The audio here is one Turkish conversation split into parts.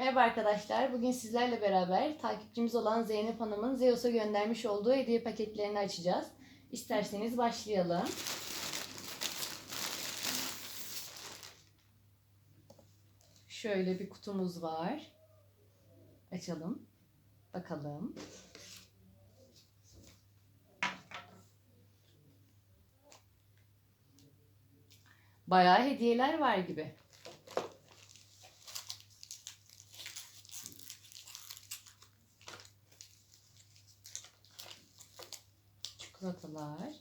Merhaba arkadaşlar. Bugün sizlerle beraber takipçimiz olan Zeynep Hanım'ın Zeus'a göndermiş olduğu hediye paketlerini açacağız. İsterseniz başlayalım. Şöyle bir kutumuz var. Açalım. Bakalım. Bayağı hediyeler var gibi. Çikolatalar.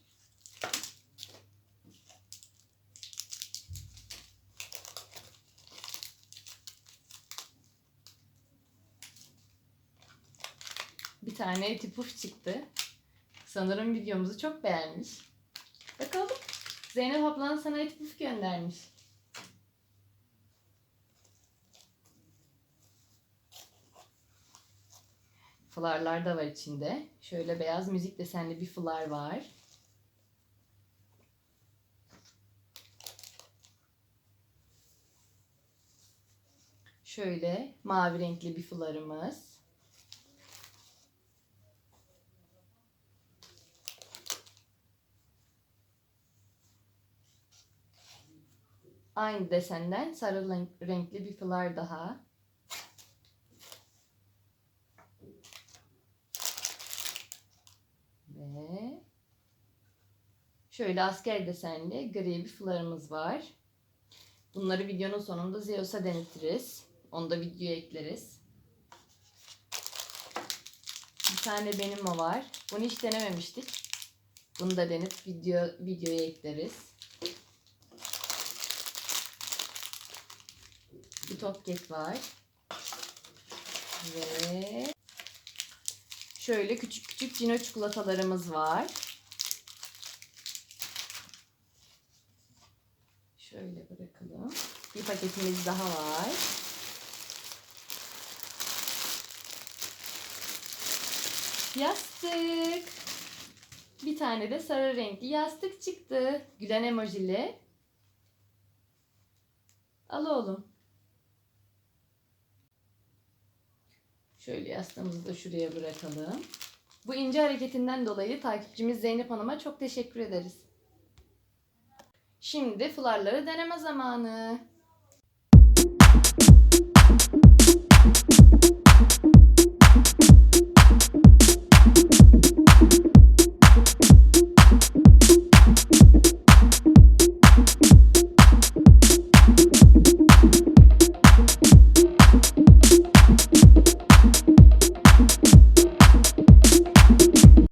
Bir tane eti puf çıktı. Sanırım videomuzu çok beğenmiş. Bakalım. Zeynep ablan sana eti puf göndermiş. Flarlar da var içinde. Şöyle beyaz müzik desenli bir flar var. Şöyle mavi renkli bir flarımız. Aynı desenden sarı renk- renkli bir flar daha. Ve şöyle asker desenli gri bir flarımız var. Bunları videonun sonunda Zeus'a denetiriz. Onu da videoya ekleriz. Bir tane benim o var. Bunu hiç denememiştik. Bunu da denip video videoya ekleriz. Bir top kek var. Ve şöyle küçük küçük cino çikolatalarımız var. Şöyle bırakalım. Bir paketimiz daha var. Yastık. Bir tane de sarı renkli yastık çıktı. Gülen emojili. Al oğlum. Şöyle yastığımızı da şuraya bırakalım. Bu ince hareketinden dolayı takipçimiz Zeynep Hanım'a çok teşekkür ederiz. Şimdi fularları deneme zamanı.